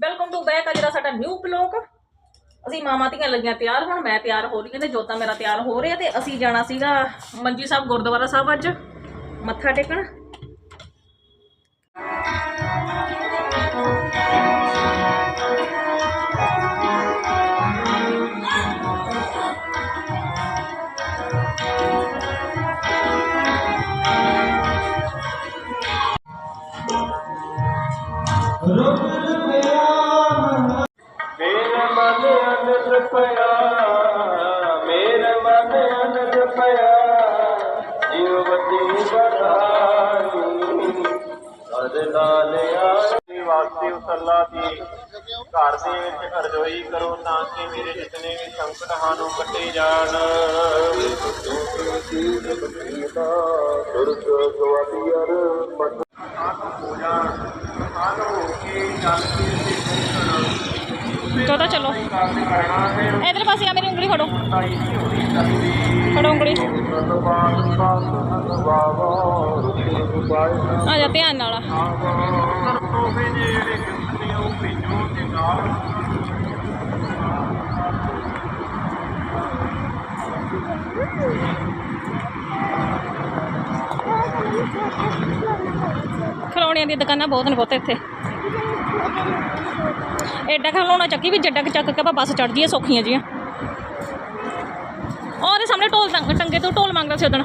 Welcome to back ਅੱਜ ਦਾ ਸਾਡਾ new blog ਅਸੀਂ ਮਾਮਾ ਧੀਆਂ ਲੱਗੀਆਂ ਤਿਆਰ, ਹੁਣ ਮੈਂ ਤਿਆਰ ਹੋ ਰਹੀ ਹਾਂ ਤੇ ਜੋਤਾ ਮੇਰਾ ਤਿਆਰ ਹੋ ਰਿਹਾ ਤੇ ਅਸੀਂ ਜਾਣਾ ਸੀਗਾ ਮੰਜੀ ਸਾਹਿਬ, ਗੁਰਦੁਆਰਾ ਸਾਹਿਬ ਅੱਜ। ਮੱਥਾ ਟੇਕਣ। ਦੇ ਵਿੱਚ ਅਰਜ਼ੋਈ ਕਰੋ ਤਾਂ ਕਿ ਮੇਰੇ ਜਿਤਨੇ ਵੀ ਸੰਕਟ ਹਨ ਉਹ ਕੱਟੇ ਜਾਣ। ਦੁਰਗ ਗਵਾਦੀਅਰ ਪਤ ਹੋ ਜਾਣ ਚਲੋ। ਕੰਮ ਇਧਰ ਪਾਸੇ ਆ ਮੇਰੀ ਉਂਗਲੀ, ਫੜੋ। ਫੜੋ ਉਂਗਲੀ। ਆ ਜਾ ਧਿਆਨ ਨਾਲ ਸਰਤੋ ਵੀ ਜਿਹੜੇ ਕਿਸਨੇ ਉਹ ਭੇਜੋ ਤੇ ਨਾਲ ਖਿਡੌਣਿਆਂ ਦੀਆਂ ਦੁਕਾਨਾਂ ਬਹੁਤ ਨੇ ਬਹੁਤ ਇੱਥੇ। ਐਡਾ ਖਿਡੌਣਾ ਚੱਕੀ ਵੀ ਜੱਡਾ ਕੁ ਚੱਕ ਕੇ ਆਪਾਂ ਬੱਸ ਚੜ ਜੀਏ ਸੌਖੀਆਂ ਜੀਆਂ। ਉਹਦੇ ਸਾਹਮਣੇ ਢੋਲ ਟੰਗ- ਟੰਗੇ ਤੋਂ ਢੋਲ ਮੰਗਦਾ ਸੀ ਉਦਣ।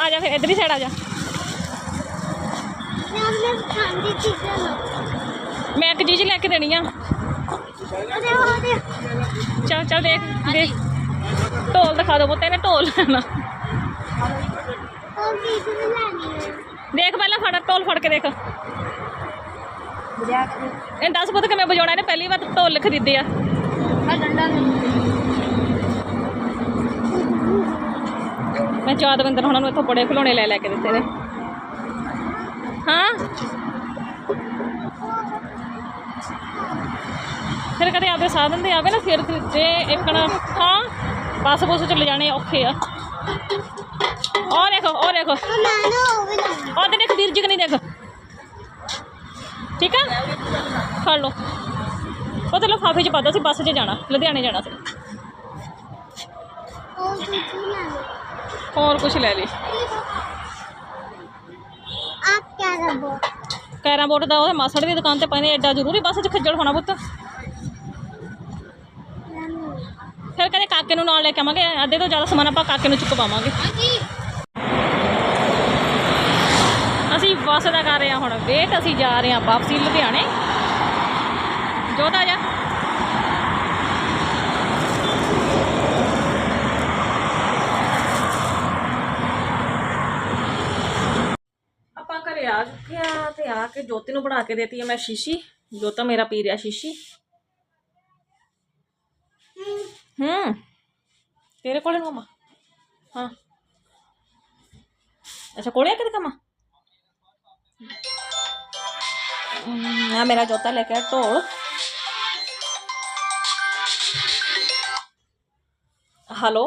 ਆ ਜਾ ਫਿਰ, ਇਧਰ ਹੀ ਸਾਈਡ ਆ ਜਾ। ਮੈਂ ਇੱਕ ਚੀਜ਼ ਲੈ ਕੇ ਦੇਣੀ ਆ। ਚੱਲ ਚੱਲ ਦੇਖ ਦੇਖ। ਢੋਲ ਦਿਖਾ ਦੋ ਪੁੱਤੇ ਨੇ, ਢੋਲ ਲੈਣਾ। ਦੇਖ ਪਹਿਲਾਂ ਫੜ, ਢੋਲ ਫੜ ਕੇ ਦੇਖ। ਇਹ ਦੱਸ ਪੁੱਤ ਕਿਵੇਂ ਵਜਾਉਣਾ, ਇਹਨੇ ਪਹਿਲੀ ਵਾਰ ਢੋਲ ਖਰੀਦੇ ਆ। ਮੈਂ ਚਾਦਵਿੰਦਰ ਹੁਣਾਂ ਨੂੰ ਇੱਥੋਂ ਬੜੇ ਖਿਡੌਣੇ ਲੈ ਲੈ ਕੇ ਦਿੱਤੇ ਨੇ। ਹਾਂ? ਫਿਰ ਕਦੇ ਆਪਦੇ ਸਾਧਨ ਤੇ ਆਵੇ ਨਾ, ਫਿਰ ਜੇ ਇੱਕਣ ਹਾਂ ਬੱਸ ਬੁੱਸ ਚ ਲਿਜਾਣੇ ਔਖੇ ਆ। ਉਹ ਦੇਖੋ ਉਹ ਦੇਖੋ। ਉਹ ਤੇ ਦੇਖ ਵੀਰ ਜੀ ਨਹੀਂ ਦੇਖ। ਠੀਕ ਆ? ਫੜ ਲਓ। ਉਹ ਤੇ ਲਫਾਫੇ ਚ ਪਾਦਾ ਸੀ, ਬੱਸ 'ਚ ਜਾਣਾ, ਲੁਧਿਆਣੇ ਜਾਣਾ ਸੀ। ਹੋਰ ਕੁਝ ਲੈ ਲਈ। ਆਪ ਕਿਆ ਕਰਬੋ ਕੈਰਮ ਬੋਰਡ ਦਾ, ਉਹ ਮਾਸੜ ਦੀ ਦੁਕਾਨ ਤੇ ਪੈਨੇ ਐਡਾ ਜ਼ਰੂਰੀ ਬੱਸ 'ਚ ਖੱਜਲ ਹੋਣਾ ਪੁੱਤ। ਫਿਰ ਕਦੇ ਕਾਕੇ ਨੂੰ ਨਾਲ ਲੈ ਕੇ ਆਵਾਂਗੇ, ਅੱਧੇ ਤੋਂ ਜ਼ਿਆਦਾ ਸਮਾਨ ਆਪਾਂ ਕਾਕੇ ਨੂੰ ਚੁੱਕ ਪਾਵਾਂਗੇ ਅਸੀਂ ਬੱਸ ਦਾ ਕਰ ਰਹੇ ਹਾਂ ਹੁਣ। ਵੇਟ ਅਸੀਂ ਜਾ ਰਹੇ ਹਾਂ ਵਾਪਸੀ ਲੁਧਿਆਣੇ। ਜੋਦਾ ਜਾ। ਆਪਾਂ ਘਰੇ ਆ ਚੁੱਕੇ ਆ ਤੇ ਆ ਕੇ ਜੋਤੀ ਨੂੰ ਬਣਾ ਕੇ ਦੇਤੀ ਆ ਮੈਂ ਸ਼ੀਸ਼ੀ। ਜੋਤਾ ਮੇਰਾ ਪੀ ਰਿਹਾ ਸ਼ੀਸ਼ੀ। ਹੂੰ। ਤੇਰੇ ਕੋਲੇ ਨੂੰ ਮਮਾ ਹਾਂ। ਅੱਛਾ, ਕੋਲੇ ਆ ਕਿਤੇ ਕਮਾ? ਆ ਮੇਰਾ ਜੋਤਾ ਲੈ ਕੇ ਆ ਢੋਲ ਹੈਲੋ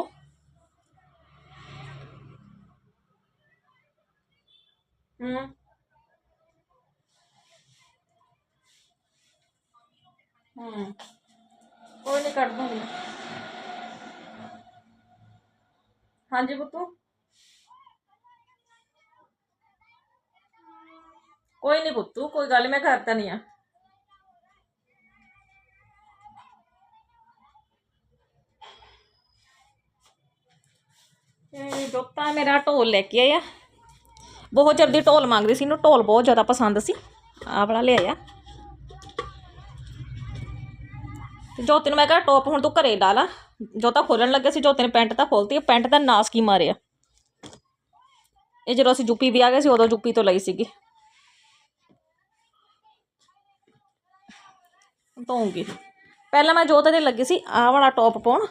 ਹੂੰ ਹੂੰ ਕੋਈ ਨਹੀਂ ਕੱਢ ਦੂੰਗੀ ਹਾਂਜੀ ਪੁੱਤੂ ਕੋਈ ਨਹੀਂ ਪੁੱਤੂ ਕੋਈ ਗੱਲ ਨੀ, ਮੈਂ ਕਰਤਾ ਨਹੀਂ ਆ ਇਹ ਜੋਤਾ ਮੇਰਾ ਢੋਲ ਲੈ ਕੇ ਆਇਆ ਬਹੁਤ ਚਿਰ ਦੀ ਢੋਲ ਮੰਗਦੀ ਸੀ ਇਹਨੂੰ ਢੋਲ ਬਹੁਤ ਜ਼ਿਆਦਾ ਪਸੰਦ ਸੀ ਆਹ ਵਾਲਾ ਲਿਆਇਆ ਤੇ ਜੋਤੀ ਨੂੰ ਮੈਂ ਕਿਹਾ ਟੋਪ ਹੁਣ ਤੂੰ ਘਰੇ ਲਾ ਲਾ ਜੋਤਾ ਖੋਲਣ ਲੱਗੇ ਸੀ ਜੋਤੀ ਨੇ ਪੈਂਟ ਤਾਂ ਖੋਲਤੀ ਪੈਂਟ ਦਾ ਨਾਸ ਕੀ ਮਾਰਿਆ ਇਹ ਜਦੋਂ ਅਸੀਂ ਯੂਪੀ ਵੀ ਆ ਗਏ ਸੀ ਉਦੋਂ ਯੂਪੀ ਤੋਂ ਲਈ ਸੀਗੀ ਧੋਉਂਗੀ ਪਹਿਲਾਂ ਮੈਂ ਜੋਤ ਦੇ ਲੱਗੀ ਸੀ, ਆਹ ਵਾਲਾ ਟੌਪ ਪਾਉਣ।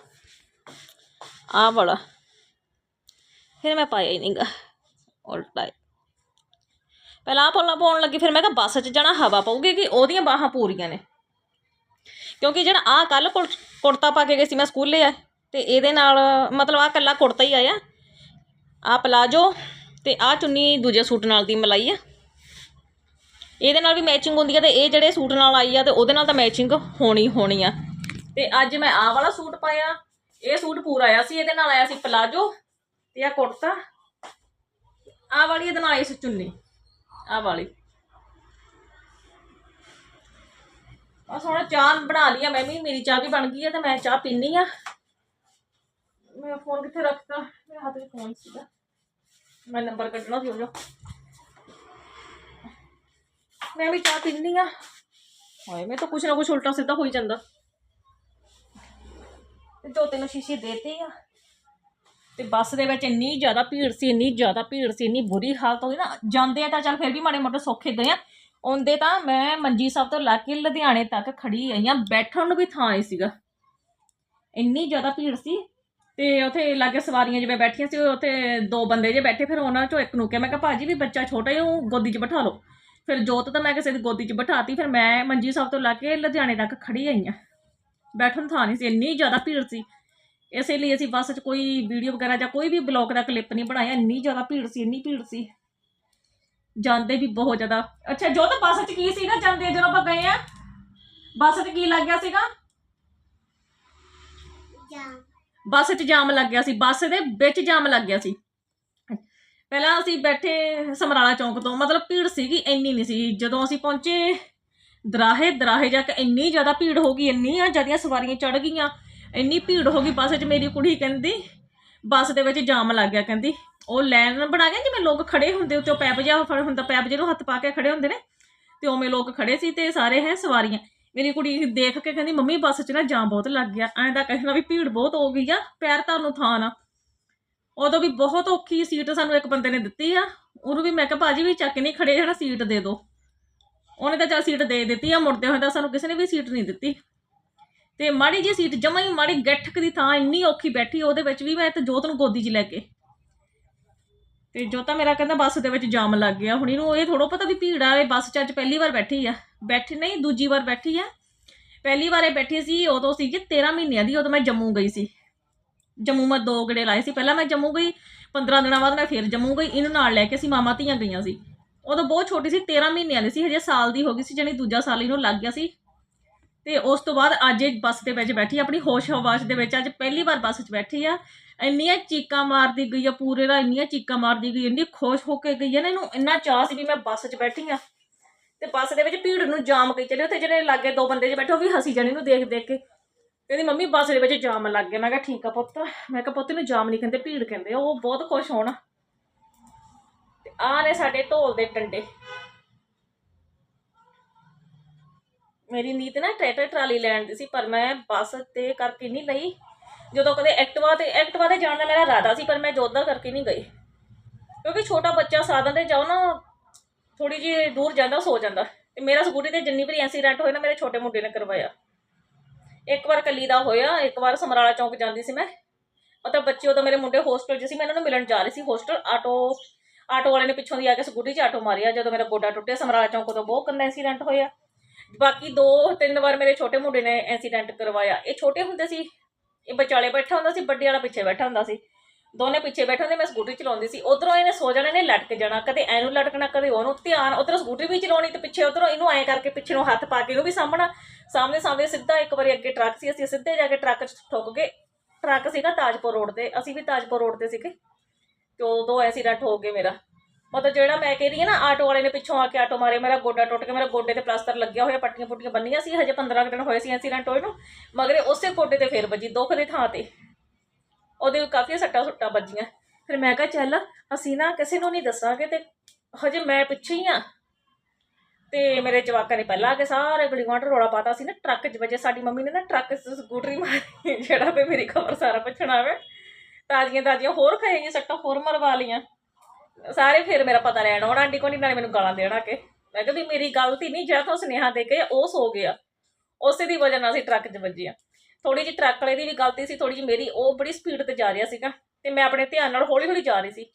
ਆਹ ਵਾਲਾ। ਫਿਰ ਮੈਂ ਪਾਇਆ ਹੀ ਨਹੀਂਗਾ ਉਲਟਾ ਹੀ। ਪਹਿਲਾਂ ਆਹ ਪਾਉਣਾ ਪਾਉਣ ਲੱਗੀ, ਫਿਰ ਮੈਂ ਕਿਹਾ ਬੱਸ 'ਚ ਜਾਣਾ, ਹਵਾ ਪਊਗੀ ਕਿ ਉਹਦੀਆਂ ਬਾਹਾਂ ਪੂਰੀਆਂ ਨੇ। ਕਿਉਂਕਿ ਜਿਹੜਾ ਆਹ ਕੱਲ ਕੁੜਤਾ ਪਾ ਕੇ ਗਏ ਸੀ ਮੈਂ ਸਕੂਲੇ ਆ ਤੇ ਇਹਦੇ ਨਾਲ ਮਤਲਬ ਆਹ ਕੱਲਾ ਕੁੜਤਾ ਹੀ ਆਇਆ। ਆਹ ਪਲਾਜੋ ਤੇ ਆਹ ਚੁੰਨੀ ਦੂਜੇ ਸੂਟ ਨਾਲ ਦੀ ਮਲਾਈ ਆ। ਇਹਦੇ ਨਾਲ ਵੀ ਮੈਚਿੰਗ ਹੁੰਦੀ ਆ ਤੇ ਇਹ ਜਿਹੜੇ ਸੂਟ ਨਾਲ ਆਈ ਆ ਤੇ ਉਹਦੇ ਨਾਲ ਤਾਂ ਮੈਚਿੰਗ ਹੋਣੀ ਹੋਣੀ ਆ। ਤੇ ਅੱਜ ਮੈਂ ਆਹ ਵਾਲਾ ਸੂਟ ਪਾਇਆ, ਇਹ ਸੂਟ ਪੂਰਾ ਆਇਆ ਸੀ, ਇਹਦੇ ਨਾਲ ਆਇਆ ਸੀ ਪਲਾਜੋ ਤੇ ਆ ਕੁੜਤਾ। ਆਹ ਵਾਲੀ ਇਹਦੇ ਨਾਲ ਆਈ ਸੀ ਚੁੰਨੀ ਆ ਵਾਲੀ। ਬਸ ਹੁਣ ਚਾਹ ਬਣਾ ਲਈ ਆ ਮੈਂ ਵੀ, ਮੇਰੀ ਚਾਹ ਵੀ ਬਣ ਗਈ ਆ ਤੇ ਮੈਂ ਚਾਹ ਪੀਣੀ ਆ। ਮੇਰਾ ਫੋਨ ਕਿੱਥੇ ਰੱਖਤਾ? ਮੇਰੇ ਹੱਥ 'ਚ ਫੋਨ ਸੀਗਾ। ਮੈਂ ਨੰਬਰ ਕੱਢਣਾ ਸੀ ਉਹ ਮੈਂ ਵੀ ਚਾਹ ਪੀਣੀ ਆ ਹਾਏ ਮੈਂ ਤਾਂ ਕੁਛ ਨਾ ਕੁਛ ਉਲਟਾ ਸਿੱਧਾ ਹੋਈ ਜਾਂਦਾ। ਤੇ ਦੋ ਤਿੰਨ ਸ਼ੀਸ਼ੇ ਦੇਤੇ ਆ। ਤੇ ਬੱਸ ਦੇ ਵਿੱਚ ਇੰਨੀ ਜ਼ਿਆਦਾ ਭੀੜ ਸੀ, ਇੰਨੀ ਜ਼ਿਆਦਾ ਭੀੜ ਸੀ, ਇੰਨੀ ਬੁਰੀ ਹਾਲਤ ਹੋਈ ਨਾ। ਜਾਂਦੇ ਆ ਤਾਂ ਚੱਲ ਫਿਰ ਵੀ ਮਾੜੇ ਮੋਟੇ ਸੌਖੇ ਗਏ ਆ। ਆਉਂਦੇ ਤਾਂ ਮੈਂ ਮੰਜੀ ਸਾਹਿਬ ਤੋਂ ਲਾ ਕੇ ਲੁਧਿਆਣੇ ਤੱਕ ਖੜੀ ਆਈ ਆ ਬੈਠਣ ਨੂੰ ਵੀ ਥਾਂ ਨਹੀਂ ਸੀਗਾ। ਇੰਨੀ ਜ਼ਿਆਦਾ ਭੀੜ ਸੀ ਤੇ ਉੱਥੇ ਲਾਗੇ ਸਵਾਰੀਆਂ ਜਿਵੇਂ ਬੈਠੀਆਂ ਸੀ, ਉੱਥੇ ਦੋ ਬੰਦੇ ਜੇ ਬੈਠੇ, ਫਿਰ ਉਹਨਾਂ ਚੋਂ ਇੱਕ ਨੂੰ ਕਿਹਾ, ਮੈਂ ਕਿਹਾ, ਭਾਜੀ ਵੀ ਬੱਚਾ ਛੋਟਾ ਹੈ ਉਹ ਗੋਦੀ 'ਚ ਬਿਠਾ ਲਓ। ਫਿਰ ਜੋਤ ਤਾਂ ਮੈਂ ਕਿਸੇ ਦੀ ਗੋਦੀ 'ਚ ਬਿਠਾਤੀ ਫਿਰ ਮੈਂ ਮੰਜੀ ਸਾਹਿਬ ਤੋਂ ਲੈ ਕੇ ਲੁਧਿਆਣੇ ਤੱਕ ਖੜੀ ਆਈ ਆ ਬੈਠਣ ਨੂੰ ਥਾਂ ਨਹੀਂ ਸੀ ਇੰਨੀ ਜ਼ਿਆਦਾ ਭੀੜ ਸੀ। ਇਸੇ ਲਈ ਅਸੀਂ ਬੱਸ 'ਚ ਕੋਈ ਵੀਡੀਓ ਵਗੈਰਾ ਜਾਂ ਕੋਈ ਵੀ ਬਲੌਗ ਦਾ ਕਲਿੱਪ ਨਹੀਂ ਬਣਾਇਆ ਇੰਨੀ ਜ਼ਿਆਦਾ ਭੀੜ ਸੀ ਇੰਨੀ ਭੀੜ ਸੀ। ਜਾਂਦੇ ਵੀ ਬਹੁਤ ਜ਼ਿਆਦਾ। ਅੱਛਾ ਜੋ ਤਾਂ ਬੱਸ 'ਚ ਕੀ ਸੀਗਾ ਜਾਂਦੇ ਜਦੋਂ ਆਪਾਂ ਗਏ ਆ? ਬੱਸ 'ਚ ਕੀ ਲੱਗ ਗਿਆ ਸੀਗਾ? ਬੱਸ 'ਚ ਜਾਮ ਲੱਗ ਗਿਆ ਸੀ ਬੱਸ ਦੇ ਵਿੱਚ ਜਾਮ ਲੱਗ ਗਿਆ ਸੀ। ਪਹਿਲਾਂ ਅਸੀਂ ਬੈਠੇ ਸਮਰਾਲਾ ਚੌਂਕ ਤੋਂ, ਮਤਲਬ ਭੀੜ ਸੀਗੀ, ਇੰਨੀ ਨਹੀਂ ਸੀ। ਜਦੋਂ ਅਸੀਂ ਪਹੁੰਚੇ, ਦਰਾਹੇ ਦਰਾਹੇ ਜਾ ਕੇ ਇੰਨੀ ਜ਼ਿਆਦਾ ਭੀੜ ਹੋ ਗਈ, ਇੰਨੀਆਂ ਜ਼ਿਆਦੀਆਂ ਸਵਾਰੀਆਂ ਚੜ ਗਈਆਂ, ਇੰਨੀ ਭੀੜ ਹੋ ਗਈ, ਬੱਸ 'ਚ ਮੇਰੀ ਕੁੜੀ ਕਹਿੰਦੀ, ਬੱਸ ਦੇ ਵਿੱਚ ਜਾਮ ਲੱਗ ਗਿਆ, ਕਹਿੰਦੀ, ਉਹ ਲਾਈਨ ਬਣਾ ਗਿਆ ਜਿਵੇਂ ਲੋਕ ਖੜੇ ਹੁੰਦੇ ਉੱਤੇ ਉਹ ਪੈਪ ਜਿਹਾ ਫੜ ਹੁੰਦਾ, ਪੈਪ ਜਿਹਨੂੰ ਹੱਥ ਪਾ ਕੇ ਖੜੇ ਹੁੰਦੇ ਨੇ, ਤੇ ਉਵੇਂ ਲੋਕ ਖੜੇ ਸੀ ਤੇ ਸਾਰੇ ਹੈ ਸਵਾਰੀਆਂ। ਮੇਰੀ ਕੁੜੀ ਦੇਖ ਕੇ ਕਹਿੰਦੀ, ਮੰਮੀ, ਬੱਸ 'ਚ ਨਾ ਜਾਮ ਬਹੁਤ ਲੱਗ ਗਿਆ। ਐਂ ਤਾਂ ਕਹਿਣਾ ਵੀ ਭੀੜ ਬਹੁਤ ਹੋ ਗਈ ਆ, ਪੈਰ ਧਰਨ ਨੂੰ ਥਾਂ ਨਾ। ਉਦੋਂ ਵੀ ਬਹੁਤ ਔਖੀ ਸੀਟ ਸਾਨੂੰ ਇੱਕ ਬੰਦੇ ਨੇ ਦਿੱਤੀ ਆ। ਉਹਨੂੰ ਵੀ ਮੈਂ ਕਿਹਾ, ਭਾਜੀ, ਵੀ ਚੱਕ ਨਹੀਂ ਖੜੇ ਜਾਣਾ ਸੀਟ ਦੇ ਦਿਓ ਉਹਨੇ ਤਾਂ ਚੱਲ ਸੀਟ ਦੇ ਦਿੱਤੀ ਆ, ਮੁੜਦੇ ਹੋਏ ਤਾਂ ਸਾਨੂੰ ਕਿਸੇ ਨੇ ਵੀ ਸੀਟ ਨਹੀਂ ਦਿੱਤੀ। ਤੇ ਮਾੜੀ ਜੀ ਸੀਟ, ਜਮਾ ਹੀ ਮਾੜੀ ਗੱਠਕ ਦੀ ਥਾਂ ਇੰਨੀ ਔਖੀ ਬੈਠੀ, ਉਹਦੇ ਵਿੱਚ ਵੀ ਮੈਂ ਤੇ ਜੋਤ ਨੂੰ ਗੋਦੀ 'ਚ ਲੈ ਕੇ। ਤੇ ਜੋਤਾ ਮੇਰਾ ਕਹਿੰਦਾ, ਬੱਸ ਦੇ ਵਿੱਚ ਜਾਮ ਲੱਗ ਗਿਆ। ਹੁਣ ਇਹਨੂੰ ਇਹ ਥੋੜੋ ਪਤਾ ਵੀ ਭੀੜ ਆ, ਇਹ ਬੱਸ 'ਚ ਅੱਜ ਪਹਿਲੀ ਵਾਰ ਬੈਠੀ ਆ। ਬੈਠੀ ਨਹੀਂ, ਦੂਜੀ ਵਾਰ ਬੈਠੀ ਆ। ਪਹਿਲੀ ਵਾਰ ਇਹ ਬੈਠੀ ਸੀ, ਉਦੋਂ ਸੀਗੀ ਕਿ 13 ਮਹੀਨਿਆਂ ਦੀ, ਉਦੋਂ ਮੈਂ ਜੰਮੂ ਗਈ ਸੀ। ਜੰਮੂ ਮੈਂ ਦੋ ਗੜੇ ਲਾਏ ਸੀ। ਪਹਿਲਾਂ ਮੈਂ ਜੰਮੂ ਗਈ 15 ਦਿਨਾਂ ਬਾਅਦ ਮੈਂ ਫਿਰ ਜੰਮੂ ਗਈ ਇਹਨੂੰ ਨਾਲ ਲੈ ਕੇ ਅਸੀਂ ਮਾਮਾ ਧੀਆਂ ਗਈਆਂ ਸੀ। ਉਦੋਂ ਬਹੁਤ ਛੋਟੀ ਸੀ 13 ਮਹੀਨਿਆਂ ਦੀ ਸੀ ਹਜੇ ਸਾਲ ਦੀ ਹੋ ਗਈ ਸੀ ਜਾਣੀ ਦੂਜਾ ਸਾਲ ਇਹਨੂੰ ਲੱਗ ਗਿਆ ਸੀ। ਤੇ ਉਸ ਤੋਂ ਬਾਅਦ ਅੱਜ ਇਹ ਬੱਸ ਦੇ ਵਿੱਚ ਬੈਠੀ ਆ, ਆਪਣੀ ਹੋਸ਼ ਹਵਾਸ ਦੇ ਵਿੱਚ ਅੱਜ ਪਹਿਲੀ ਵਾਰ ਬੱਸ 'ਚ ਬੈਠੀ ਆ। ਇੰਨੀਆਂ ਚੀਕਾਂ ਮਾਰਦੀ ਗਈ ਆ ਪੂਰੇ ਦਾ ਇੰਨੀਆਂ ਚੀਕਾਂ ਮਾਰਦੀ ਗਈ ਇੰਨੀ ਖੁਸ਼ ਹੋ ਕੇ ਗਈ ਆ ਨਾ ਇਹਨੂੰ ਇੰਨਾ ਚਾਹ ਸੀ ਵੀ ਮੈਂ ਬੱਸ 'ਚ ਬੈਠੀ ਆ। ਤੇ ਬੱਸ ਦੇ ਵਿੱਚ ਭੀੜ ਨੂੰ ਜਾਮ ਕਈ ਚਲੇ ਉੱਥੇ ਜਿਹੜੇ ਲਾਗੇ ਦੋ ਬੰਦੇ ਚ ਬੈਠੇ ਉਹ ਵੀ ਹਸੀ ਜਾਣੇ ਨੂੰ ਦੇਖ ਦੇਖ ਕੇ। ਕਹਿੰਦੀ, ਮੰਮੀ, ਬੱਸ ਦੇ ਵਿੱਚ ਜਾਮ ਲੱਗ ਗਿਆ। ਮੈਂ ਕਿਹਾ, ਠੀਕ ਆ ਪੁੱਤ। ਮੈਂ ਕਿਹਾ, ਪੁੱਤ ਨੂੰ ਜਾਮ ਨਹੀਂ ਕਹਿੰਦੇ, ਭੀੜ ਕਹਿੰਦੇ ਆ। ਉਹ ਬਹੁਤ ਖੁਸ਼ ਹੋਣਾ। ਤੇ ਆ ਨੇ ਸਾਡੇ ਢੋਲ ਦੇ ਡੰਡੇ ਮੇਰੀ ਨੀਤ ਨਾ ਟਰੈਕਟਰ ਟਰਾਲੀ ਲੈਣ ਦੀ ਸੀ, ਪਰ ਮੈਂ ਬੱਸ ਤੇ ਕਰਕੇ ਨਹੀਂ ਲਈ। ਜਦੋਂ ਕਦੇ ਐਕਟਿਵਾ ਤੇ ਐਕਟਿਵਾ ਤੇ ਜਾਣ ਦਾ ਮੇਰਾ ਇਰਾਦਾ ਸੀ, ਪਰ ਮੈਂ ਜੋਧਾ ਕਰਕੇ ਨਹੀਂ ਗਈ। ਕਿਉਂਕਿ ਛੋਟਾ ਬੱਚਾ ਸਾਧਨ ਤੇ ਜਾਓ ਨਾ ਥੋੜੀ ਜਿਹੀ ਦੂਰ ਜਾਂਦਾ, ਸੋ ਜਾਂਦਾ। ਤੇ ਮੇਰਾ ਸਕੂਟੀ ਤੇ ਜਿੰਨੀ ਵਾਰੀ ਐਕਸੀਡੈਂਟ ਹੋਇਆ ਨਾ, ਮੇਰੇ ਛੋਟੇ ਮੁੰਡੇ ਨੇ ਕਰਵਾਇਆ। ਇੱਕ ਵਾਰ ਕੱਲੀ ਦਾ ਹੋਇਆ, ਇੱਕ ਵਾਰ ਸਮਰਾਲਾ ਚੌਂਕ ਜਾਂਦੀ ਸੀ ਮੈਂ। ਮਤਲਬ ਬੱਚੇ ਉਦੋਂ ਮੇਰੇ ਮੁੰਡੇ ਹੋਸਟਲ 'ਚ ਸੀ, ਮੈਂ ਇਹਨਾਂ ਨੂੰ ਮਿਲਣ ਜਾ ਰਹੀ ਸੀ ਹੋਸਟਲ ਆਟੋ ਆਟੋ ਵਾਲੇ ਨੇ ਪਿੱਛੋਂ ਦੀ ਆ ਕੇ ਸਕੂਟੀ 'ਚ ਆਟੋ ਮਾਰਿਆ, ਜਦੋਂ ਮੇਰਾ ਗੋਡਾ ਟੁੱਟਿਆ, ਸਮਰਾਲਾ ਚੌਂਕ ਤੋਂ ਬਹੁਤ ਕੰਨਾ ਐਕਸੀਡੈਂਟ ਹੋਇਆ। ਬਾਕੀ ਦੋ, ਤਿੰਨ ਵਾਰ ਮੇਰੇ ਛੋਟੇ ਮੁੰਡੇ ਨੇ ਐਕਸੀਡੈਂਟ ਕਰਵਾਇਆ। ਇਹ ਛੋਟੇ ਹੁੰਦੇ ਸੀ, ਇਹ ਵਿਚਾਲੇ ਬੈਠਾ ਹੁੰਦਾ ਸੀ, ਵੱਡੇ ਵਾਲਾ ਪਿੱਛੇ ਬੈਠਾ ਹੁੰਦਾ ਸੀ। ਦੋਨੇ ਪਿੱਛੇ ਬੈਠੇ ਹੁੰਦੇ, ਮੈਂ ਸਕੂਟਰੀ ਚਲਾਉਂਦੀ ਸੀ, ਉਧਰੋਂ ਇਹਨੇ ਸੋ ਜਾਣਾ ਨੇ ਲਟਕ ਜਾਣਾ, ਕਦੇ ਐਨੂੰ ਲਟਕਣਾ, ਕਦੇ ਉਹਨੂੰ ਧਿਆਨ, ਉਧਰੋਂ ਸਕੂਟਰੀ ਵੀ ਚਲਾਉਣੀ ਤੇ ਪਿੱਛੇ ਉਧਰੋਂ ਇਹਨੂੰ ਐਂ ਕਰਕੇ ਪਿੱਛੇ ਨੂੰ ਹੱਥ ਪਾ ਕੇ ਇਹਨੂੰ ਵੀ ਸਾਹਮਣਾ ਸਾਹਮਣੇ ਸਾਹਮਣੇ ਸਿੱਧਾ ਇੱਕ ਵਾਰੀ ਅੱਗੇ ਟਰੱਕ ਸੀ, ਅਸੀਂ ਸਿੱਧੇ ਜਾ ਕੇ ਟਰੱਕ 'ਚ ਠੁੱਕ ਗਏ। ਟਰੱਕ ਸੀਗਾ ਤਾਜਪੁਰ ਰੋਡ ਤੇ, ਅਸੀਂ ਵੀ ਤਾਜਪੁਰ ਰੋਡ ਤੇ ਸੀਗੇ। ਤੇ ਉਦੋਂ ਐਕਸੀਡੈਂਟ ਹੋ ਗਏ ਮੇਰਾ। ਮਤਲਬ ਜਿਹੜਾ ਮੈਂ ਕਹਿ ਰਹੀ ਹਾਂ ਨਾ, ਆਟੋ ਵਾਲੇ ਨੇ ਪਿੱਛੋਂ ਆ ਕੇ ਆਟੋ ਮਾਰੇ, ਮੇਰਾ ਗੋਡਾ ਟੁੱਟ ਕੇ ਮੇਰਾ ਗੋਡੇ ਤੇ ਪਲਾਸਟਰ ਲੱਗਿਆ ਹੋਇਆ ਪੱਟੀਆਂ ਪੁੱਟੀਆਂ ਬੰਨੀਆਂ ਸੀ, ਹਜੇ 15 ਕੁ ਦਿਨ ਹੋਏ ਸੀ ਐਕਸੀਡੈਂਟ ਹੋਏ ਨੂੰ ਮਗਰ ਉਸੇ ਗੋਡੇ ਤੇ ਫੇਰ ਵੱਜੀ, ਦੁੱਖ ਦੀ ਥਾਂ ਤੇ। ਉਹਦੇ ਕਾਫੀ ਸੱਟਾਂ ਸੁੱਟਾਂ ਵੱਜੀਆਂ। ਫਿਰ ਮੈਂ ਕਿਹਾ, ਚੱਲ ਅਸੀਂ ਨਾ ਕਿਸੇ ਨੂੰ ਨਹੀਂ ਦੱਸਾਂਗੇ ਤੇ ਹਜੇ ਮੈਂ ਪਿੱਛੇ ਹੀ ਆ ਤੇ ਮੇਰੇ ਜਵਾਕਾਂ ਨੇ ਪਹਿਲਾਂ ਆ ਕੇ ਸਾਰੇ ਗਲੀ ਗੁਆਂਢ ਰੋਲਾ ਪਾਤਾ ਸੀ ਨਾ, ਟਰੱਕ 'ਚ ਵਜੇ ਸਾਡੀ ਮੰਮੀ ਨੇ ਨਾ ਟਰੱਕ 'ਚ ਸਕੂਟਰੀ ਮਾਰੀ, ਜਿਹੜਾ ਵੀ ਮੇਰੀ ਖਬਰ ਸਾਰਾ ਪੁੱਛਣਾ ਵੇ। ਤਾਜ਼ੀਆਂ ਤਾਜ਼ੀਆਂ ਹੋਰ ਖਾਏਗੀ ਸੱਟਾਂ ਹੋਰ ਮਰਵਾ ਲੀਆਂ ਸਾਰੇ ਫਿਰ ਮੇਰਾ ਪਤਾ ਲੈਣ ਆਉਣ, ਆਂਟੀ ਕੋਲ ਨਾਲੇ ਮੈਨੂੰ ਗਾਲਾਂ ਦੇਣਾ ਕਿ। ਮੈਂ ਕਿਹਾ, ਵੀ ਮੇਰੀ ਗਲਤੀ ਨਹੀਂ ਜਿਹੜਾ ਤੋਂ ਸੁਨੇਹਾ ਦੇ ਕੇ ਉਹ ਸੋ ਗਿਆ। ਉਸੇ ਦੀ ਵਜ੍ਹਾ ਨਾਲ ਅਸੀਂ ਟਰੱਕ 'ਚ ਵੱਜੀਆਂ ਥੋੜੀ ਜਿਹੀ ਟਰੱਕ ਵਾਲੇ ਦੀ ਵੀ ਗਲਤੀ ਸੀ ਥੋੜੀ ਜਿਹੀ ਮੇਰੀ, ਉਹ ਬੜੀ ਸਪੀਡ ਤੇ ਜਾ ਰਿਹਾ ਸੀਗਾ ਤੇ ਮੈਂ ਆਪਣੇ ਧਿਆਨ ਨਾਲ ਹੌਲੀ ਹੌਲੀ ਜਾ ਰਹੀ ਸੀ।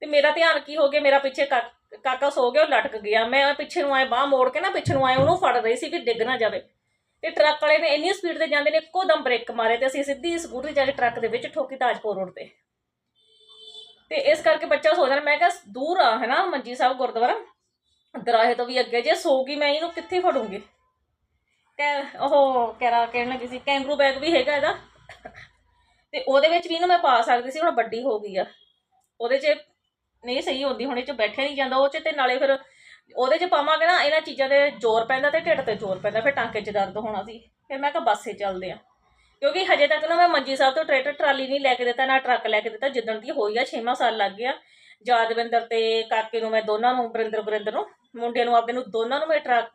ਤੇ ਮੇਰਾ ਧਿਆਨ ਕੀ ਹੋ ਗਿਆ, ਮੇਰਾ ਪਿੱਛੇ ਕਾ- ਕਾਕਾ ਸੋ ਗਿਆ, ਉਹ ਲਟਕ ਗਿਆ। ਮੈਂ ਪਿੱਛੇ ਨੂੰ ਆਏ, ਬਾਹ ਮੋੜ ਕੇ ਨਾ ਪਿੱਛੇ ਨੂੰ ਆਏ, ਉਹਨੂੰ ਫੜ ਰਹੀ ਸੀ ਕਿ ਡਿੱਗ ਨਾ ਜਾਵੇ। ਤੇ ਟਰੱਕ ਵਾਲੇ ਨੇ ਇੰਨੀ ਸਪੀਡ ਤੇ ਜਾਂਦੇ ਨੇ ਇੱਕੋ ਦਮ ਬ੍ਰੇਕ ਮਾਰੇ ਤੇ ਅਸੀਂ ਸਿੱਧੀ ਸਕੂਟਰੀ ਜਾ ਕੇ ਟਰੱਕ ਦੇ ਵਿੱਚ ਠੋਕੀ ਤਾਜਪੁਰ ਰੋਡ ਤੇ। ਤੇ ਇਸ ਕਰਕੇ ਬੱਚਾ ਸੋ ਜਾਣਾ, ਮੈਂ ਕਿਹਾ, ਦੂਰ ਆ ਹੈ ਨਾ ਮੰਜੀ ਸਾਹਿਬ ਗੁਰਦੁਆਰਾ? ਦਰਾਹੇ ਤੋਂ ਵੀ ਅੱਗੇ ਜੇ ਸੋਗੀ ਮੈਂ, ਇਹਨੂੰ ਕਿੱਥੇ ਫੜੂੰਗੀ? ਕੈ ਉਹ ਕਹਿਰਾ ਕਹਿਣ ਲੱਗੀ ਸੀ, ਕੈਂਗਰੂ ਬੈਗ ਵੀ ਹੈਗਾ ਇਹਦਾ। ਤੇ ਉਹਦੇ ਵਿੱਚ ਵੀ ਇਹਨੂੰ ਮੈਂ ਪਾ ਸਕਦੀ ਸੀ, ਹੁਣ ਵੱਡੀ ਹੋ ਗਈ ਆ। ਉਹਦੇ 'ਚ ਨਹੀਂ ਸਹੀ ਹੁੰਦੀ, ਹੁਣ ਇਹ 'ਚ ਬੈਠਿਆ ਨਹੀਂ ਜਾਂਦਾ, ਉਹ 'ਚ ਤੇ ਨਾਲੇ ਫਿਰ ਉਹਦੇ 'ਚ ਪਾਵਾਂਗੇ ਨਾ, ਇਹਨਾਂ ਚੀਜ਼ਾਂ ਦੇ ਜ਼ੋਰ ਪੈਂਦਾ ਤੇ ਢਿੱਡ ਤੇ ਜ਼ੋਰ ਪੈਂਦਾ, ਫਿਰ ਟਾਂਕੇ 'ਚ ਦਰਦ ਹੋਣਾ ਸੀ। ਫਿਰ ਮੈਂ ਕਿਹਾ ਬੱਸੇ ਚੱਲਦੇ ਆ। ਕਿਉਂਕਿ ਹਜੇ ਤੱਕ ਨਾ ਮੈਂ ਮੰਜੀ ਸਾਹਿਬ ਤੋਂ ਟਰੈਕਟਰ, ਟਰਾਲੀ ਨਹੀਂ ਲੈ ਕੇ ਦਿੱਤਾ, ਨਾ ਟਰੱਕ ਲੈ ਕੇ ਦਿੱਤਾ, ਜਿੱਦਣ ਦੀ ਹੋਈ ਆ 6ਵਾਂ ਸਾਲ ਲੱਗ ਗਿਆ। ਯਾਦਵਿੰਦਰ ਤੇ ਕਾਕੇ ਨੂੰ ਮੈਂ ਦੋਨਾਂ ਨੂੰ ਬਰਿੰਦਰ ਬਰਿੰਦਰ ਨੂੰ ਮੁੰਡੇ ਨੂੰ ਆਪਣੇ ਨੂੰ ਦੋਨਾਂ ਨੂੰ ਮੈਂ ਟਰੱਕ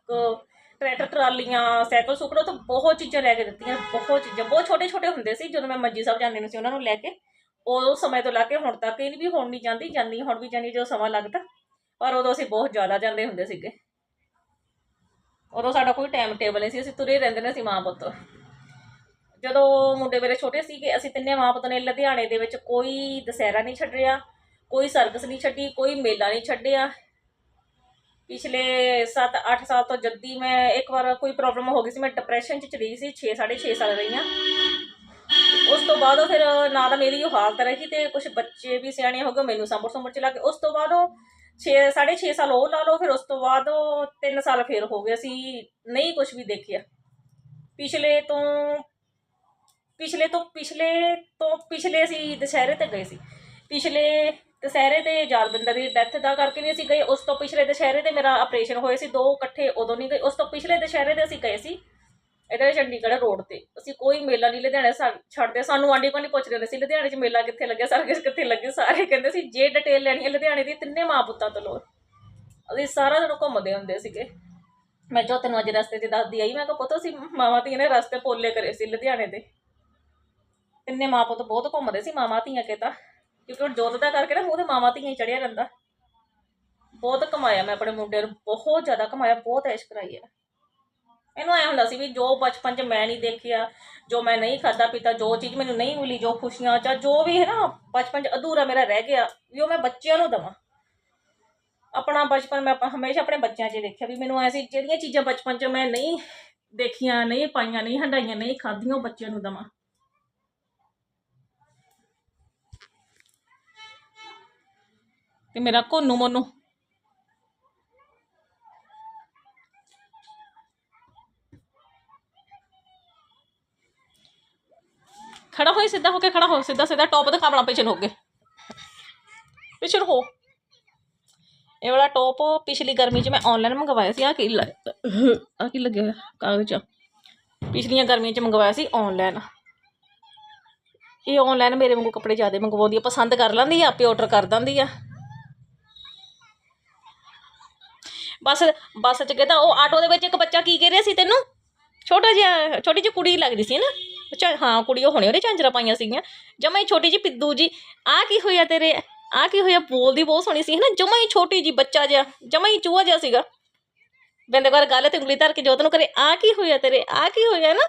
ਟਰੈਕਟਰ, ਟਰਾਲੀਆਂ, ਸਾਈਕਲ ਸੁਕੜੋ ਤਾਂ ਬਹੁਤ ਚੀਜ਼ਾਂ ਲੈ ਕੇ ਦਿੱਤੀਆਂ, ਬਹੁਤ ਚੀਜ਼ਾਂ, ਬਹੁਤ ਛੋਟੇ ਛੋਟੇ ਹੁੰਦੇ ਸੀ ਜਦੋਂ ਮੈਂ ਮੰਜੀ ਸਾਹਿਬ ਜਾਂਦੀ ਹੁੰਦੀ ਸੀ ਉਹਨਾਂ ਨੂੰ ਲੈ ਕੇ। ਉਹ ਸਮੇਂ ਤੋਂ ਲਾ ਕੇ ਹੁਣ ਤੱਕ ਇਹ ਵੀ ਹੁਣ ਨਹੀਂ ਜਾਂਦੀ ਜਾਂਦੀ, ਹੁਣ ਵੀ ਜਾਂਦੀ, ਜਦੋਂ ਸਮਾਂ ਲੱਗਦਾ। ਪਰ ਉਦੋਂ ਅਸੀਂ ਬਹੁਤ ਜ਼ਿਆਦਾ ਜਾਂਦੇ ਹੁੰਦੇ ਸੀਗੇ। ਉਦੋਂ ਸਾਡਾ ਕੋਈ ਟਾਈਮ ਟੇਬਲ ਨਹੀਂ ਸੀ, ਅਸੀਂ ਤੁਰੇ ਰਹਿੰਦੇ ਨੇ ਸੀ ਮਾਂ ਪੁੱਤ। ਜਦੋਂ ਮੁੰਡੇ ਮੇਰੇ ਛੋਟੇ ਸੀਗੇ, ਅਸੀਂ ਤਿੰਨੇ ਮਾਂ ਪੁੱਤ ਨੇ ਲੁਧਿਆਣੇ ਦੇ ਵਿੱਚ ਕੋਈ ਦਸਹਿਰਾ ਨਹੀਂ ਛੱਡਿਆ, ਕੋਈ ਸਰਕਸ ਨਹੀਂ ਛੱਡੀ, ਕੋਈ ਮੇਲਾ ਨਹੀਂ ਛੱਡਿਆ। ਪਿਛਲੇ 7-8 ਸਾਲ ਤੋਂ ਜੱਦੀ ਮੈਂ ਇੱਕ ਵਾਰ ਕੋਈ ਪ੍ਰੋਬਲਮ ਹੋ ਗਈ ਸੀ, ਮੈਂ ਡਿਪਰੈਸ਼ਨ 'ਚ ਚਲੀ ਗਈ ਸੀ 6 6.5 ਸਾਲ ਰਹੀ ਰਹੀਆਂ। ਉਸ ਤੋਂ ਬਾਅਦ ਉਹ ਫਿਰ ਨਾ ਤਾਂ ਮੇਰੀ ਉਹ ਹਾਲਤ ਰਹੀ ਤੇ ਕੁਝ ਬੱਚੇ ਵੀ ਸਿਆਣੇ ਹੋ ਗਏ ਮੈਨੂੰ ਸੰਭਰ ਸੰਭਰ ਚ ਲੱਗੇ ਉਸ ਤੋਂ ਬਾਅਦ ਉਹ 6 6.5 ਸਾਲ ਉਹ ਲਾ ਲਓ, ਫਿਰ ਉਸ ਤੋਂ ਬਾਅਦ ਉਹ 3 ਸਾਲ ਫਿਰ ਹੋ ਗਏ, ਅਸੀਂ ਨਹੀਂ ਕੁਝ ਵੀ ਦੇਖਿਆ। ਪਿਛਲੇ ਤੋਂ ਪਿਛਲੇ ਤੋਂ ਪਿਛਲੇ ਤੋਂ, ਪਿਛਲੇ ਅਸੀਂ ਦੁਸਹਿਰੇ ਤੇ ਗਏ ਸੀ। ਪਿਛਲੇ ਦੁਸਹਿਰੇ ਤੇ ਜਾਲਬਿੰਦਰ ਦੀ ਡੈਥ ਦਾ ਕਰਕੇ ਨਹੀਂ ਅਸੀਂ ਗਏ, ਉਸ ਤੋਂ ਪਿਛਲੇ ਦੁਸਹਿਰੇ ਤੇ ਮੇਰਾ ਆਪਰੇਸ਼ਨ ਹੋਏ ਸੀ, ਦੋ ਇਕੱਠੇ ਉਦੋਂ ਨਹੀਂ ਗਏ, ਉਸ ਤੋਂ ਪਿਛਲੇ ਦੁਸਹਿਰੇ ਤੇ ਅਸੀਂ ਗਏ ਸੀ ਇੱਧਰ ਚੰਡੀਗੜ੍ਹ ਰੋਡ ਤੇ। ਅਸੀਂ ਕੋਈ ਮੇਲਾ ਨਹੀਂ ਲੁਧਿਆਣੇ ਸਾ- ਛੱਡਦੇ, ਸਾਨੂੰ ਆਂਢੀ ਗੁਆਂਢੀ ਪੁੱਛਦੇ ਹੁੰਦੇ ਸੀ, ਲੁਧਿਆਣੇ 'ਚ ਮੇਲਾ ਕਿੱਥੇ ਲੱਗਿਆ? ਸਰਕਸ ਕਿੱਥੇ ਲੱਗੀ? ਸਾਰੇ ਕਹਿੰਦੇ ਸੀ, ਜੇ ਡਿਟੇਲ ਲੈਣੀ ਹੈ ਲੁਧਿਆਣੇ ਦੀ, ਤਿੰਨੇ ਮਾਂ ਪੁੱਤਾਂ ਤੋਂ ਲਓ ਅਸੀਂ ਸਾਰਾ ਦਿਨ ਘੁੰਮਦੇ ਹੁੰਦੇ ਸੀਗੇ। ਮੈਂ ਜੋ ਤੈਨੂੰ ਅੱਜ ਰਸਤੇ 'ਚ ਦੱਸਦੀ ਆਈ, ਮੈਂ ਕਿਹਾ, ਪਤਾ ਸੀ ਮਾਵਾਂ ਧੀਆਂ ਨੇ ਰਸਤੇ ਪੋਲੇ ਕਰੇ ਸੀ ਲੁਧਿਆਣੇ ਦੇ। ਤਿੰਨੇ ਮਾਂ ਪੁੱਤ ਬਹੁਤ ਘੁੰਮਦੇ ਸੀ, ਮਾਵਾਂ ਧੀਆਂ ਕੇ ਤਾਂ। ਕਿਉਂਕਿ ਉਹ ਜੋਤ ਦਾ ਕਰਕੇ ਨਾ ਮੂੰਹ ਤੇ ਮਾਵਾਂ ਧੀਆਂ ਹੀ ਚੜਿਆ ਰਹਿੰਦਾ। ਬਹੁਤ ਕਮਾਇਆ ਮੈਂ ਆਪਣੇ ਮੁੰਡੇ ਨੂੰ, ਬਹੁਤ ਜ਼ਿਆਦਾ ਕਮਾਇਆ, ਬਹੁਤ ਐਸ਼ ਕਰਾਈ ਹੈ। ਇਹਨੂੰ ਐ ਹੁੰਦਾ ਸੀ ਵੀ ਜੋ ਬਚਪਨ 'ਚ ਮੈਂ ਨਹੀਂ ਦੇਖਿਆ, ਜੋ ਮੈਂ ਨਹੀਂ ਖਾਦਾ ਪੀਤਾ, ਜੋ ਚੀਜ਼ ਮੈਨੂੰ ਨਹੀਂ ਮਿਲੀ, ਜੋ ਖੁਸ਼ੀਆਂ ਜਾਂ ਜੋ ਵੀ ਹੈ ਨਾ, ਬਚਪਨ 'ਚ ਅਧੂਰਾ ਮੇਰਾ ਰਹਿ ਗਿਆ, ਵੀ ਉਹ ਮੈਂ ਬੱਚਿਆਂ ਨੂੰ ਦਵਾਂ। ਆਪਣਾ ਬਚਪਨ ਮੈਂ ਆਪਾਂ ਹਮੇਸ਼ਾ ਆਪਣੇ ਬੱਚਿਆਂ 'ਚ ਦੇਖਿਆ ਵੀ ਮੈਨੂੰ ਐਸੀ ਜਿਹੜੀਆਂ ਚੀਜ਼ਾਂ ਬਚਪਨ 'ਚ ਮੈਂ ਨਹੀਂ ਦੇਖੀਆਂ, ਨਹੀਂ ਪਾਈਆਂ, ਨਹੀਂ ਹੰਡਾਈਆਂ, ਨਹੀਂ ਖਾਧੀਆਂ, ਉਹ ਬੱਚਿਆਂ ਨੂੰ ਦਵਾਂ। ਤੇ ਮੇਰਾ ਕੋਨੂ ਮੋਨੂ। ਖੜਾ ਹੋਈ, ਸਿੱਧਾ ਹੋ ਕੇ ਖੜਾ ਹੋ, ਸਿੱਧਾ ਸਿੱਧਾ ਟੌਪ ਦਿਖਾ ਆਪਣਾ ਪਿਛਨ ਹੋ ਕੇ। ਪਿਛਨ ਹੋ। ਇਹ ਵਾਲਾ ਟੌਪ ਪਿਛਲੀ ਗਰਮੀ 'ਚ ਮੈਂ ਆਨਲਾਈਨ ਮੰਗਵਾਇਆ ਸੀ ਆ ਕੀ ਆ ਕੀ ਲੱਗਿਆ ਕਾਗਜ਼ ਪਿਛਲੀਆਂ ਗਰਮੀਆਂ 'ਚ ਮੰਗਵਾਇਆ ਸੀ ਆਨਲਾਈਨ ਇਹ ਆਨਲਾਈਨ ਮੇਰੇ ਵਾਂਗੂ ਕੱਪੜੇ ਜ਼ਿਆਦਾ ਮੰਗਵਾਉਂਦੀ ਆ, ਪਸੰਦ ਕਰ ਲੈਂਦੀ ਆ, ਆਪੇ ਆਰਡਰ ਕਰ ਦਿੰਦੀ ਆ। ਬੱਸ ਬੱਸ 'ਚ ਕਹਿੰਦਾ ਉਹ ਆਟੋ ਦੇ ਵਿੱਚ ਇੱਕ ਬੱਚਾ ਕੀ ਕਹਿ ਰਿਹਾ ਸੀ ਤੈਨੂੰ? ਛੋਟਾ ਜਿਹਾ, ਛੋਟੀ ਜਿਹੀ ਕੁੜੀ ਲੱਗਦੀ ਸੀ ਨਾ। ਅੱਛਾ, ਹਾਂ, ਕੁੜੀ ਉਹ ਹੋਣੀ ਉਹਦੇ ਝਾਂਜਰਾਂ ਪਾਈਆਂ ਸੀਗੀਆਂ। ਜਮਾ ਹੀ ਛੋਟੀ ਜਿਹੀ ਪਿੱਦੂ ਜੀ। ਆ ਕੀ ਹੋਇਆ ਤੇਰੇ? ਆ ਕੀ ਹੋਇਆ? ਬੋਲਦੀ ਬਹੁਤ ਸੋਹਣੀ ਸੀ, ਹਨਾ? ਜਮਾ ਹੀ ਛੋਟੀ ਜੀ ਬੱਚਾ ਜਿਹਾ, ਜਮਾ ਹੀ ਚੂਹਾ ਜਿਹਾ ਸੀਗਾ। ਬੰਦੇ ਵਾਰ ਗੱਲ ਤੇ ਉਂਗਲੀ ਧਰ ਕੇ ਜੋਤ ਨੂੰ ਕਰੇ ਆ ਕੀ ਹੋਇਆ ਤੇਰੇ? ਆ ਕੀ ਹੋਇਆ ਨਾ?